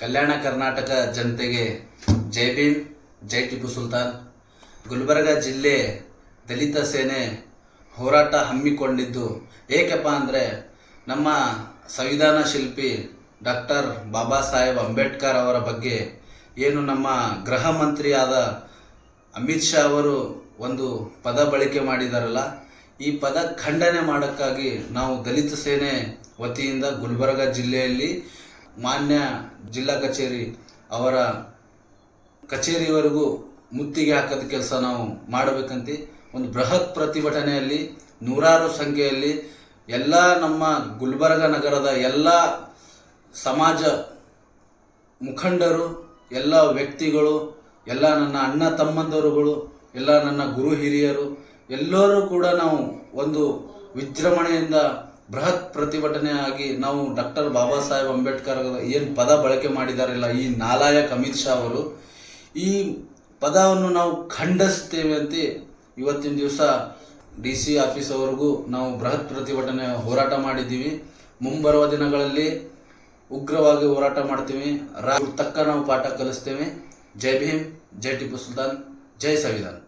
ಕಲ್ಯಾಣ ಕರ್ನಾಟಕ ಜನತೆಗೆ ಜೈ ಭೀಮ್, ಜೈ ಟಿಪ್ಪು ಸುಲ್ತಾನ್. ಗುಲ್ಬರ್ಗ ಜಿಲ್ಲೆ ದಲಿತ ಸೇನೆ ಹೋರಾಟ ಹಮ್ಮಿಕೊಂಡಿದ್ದು ಏಕಪ್ಪ ಅಂದರೆ ನಮ್ಮ ಸಂವಿಧಾನ ಶಿಲ್ಪಿ ಡಾಕ್ಟರ್ ಬಾಬಾ ಸಾಹೇಬ್ ಅಂಬೇಡ್ಕರ್ ಅವರ ಬಗ್ಗೆ ಏನು ನಮ್ಮ ಗೃಹ ಮಂತ್ರಿಯಾದ ಅಮಿತ್ ಶಾ ಅವರು ಒಂದು ಪದ ಬಳಕೆ ಮಾಡಿದಾರಲ್ಲ, ಈ ಪದ ಖಂಡನೆ ಮಾಡೋಕ್ಕಾಗಿ ನಾವು ದಲಿತ ಸೇನೆ ವತಿಯಿಂದ ಗುಲ್ಬರ್ಗ ಜಿಲ್ಲೆಯಲ್ಲಿ ಮಾನ್ಯ ಜಿಲ್ಲಾ ಕಚೇರಿ ಅವರ ಕಚೇರಿವರೆಗೂ ಮುತ್ತಿಗೆ ಹಾಕದ ಕೆಲಸ ನಾವು ಮಾಡಬೇಕಂತ. ಒಂದು ಬೃಹತ್ ಪ್ರತಿಭಟನೆಯಲ್ಲಿ ನೂರಾರು ಸಂಖ್ಯೆಯಲ್ಲಿ ಎಲ್ಲ ನಮ್ಮ ಗುಲ್ಬರ್ಗ ನಗರದ ಎಲ್ಲ ಸಮಾಜ ಮುಖಂಡರು, ಎಲ್ಲ ವ್ಯಕ್ತಿಗಳು, ಎಲ್ಲ ನನ್ನ ಅಣ್ಣ ತಮ್ಮಂದರುಗಳು, ಎಲ್ಲ ನನ್ನ ಗುರು ಹಿರಿಯರು, ಎಲ್ಲರೂ ಕೂಡ ನಾವು ಒಂದು ವಿಜೃಂಭಣೆಯಿಂದ ಬೃಹತ್ ಪ್ರತಿಭಟನೆಯಾಗಿ ನಾವು ಡಾಕ್ಟರ್ ಬಾಬಾ ಸಾಹೇಬ್ ಅಂಬೇಡ್ಕರ್ ಏನು ಪದ ಬಳಕೆ ಮಾಡಿದಾರಲ್ಲ, ಈ ನಾಲಾಯಕ್ ಅಮಿತ್ ಶಾ ಅವರು, ಈ ಪದವನ್ನು ನಾವು ಖಂಡಿಸ್ತೇವೆ ಅಂತ ಇವತ್ತಿನ ದಿವಸ ಡಿ ಸಿ ಆಫೀಸ್ವರೆಗೂ ನಾವು ಬೃಹತ್ ಪ್ರತಿಭಟನೆ ಹೋರಾಟ ಮಾಡಿದ್ದೀವಿ. ಮುಂಬರುವ ದಿನಗಳಲ್ಲಿ ಉಗ್ರವಾಗಿ ಹೋರಾಟ ಮಾಡ್ತೀವಿ. ರಾ ತಕ್ಕ ನಾವು ಪಾಠ ಕಲಿಸ್ತೇವೆ. ಜೈ ಭೀಮ್, ಜೈ ಟಿಪ್ಪು ಸುಲ್ತಾನ್, ಜೈ ಸಂವಿಧಾನ್.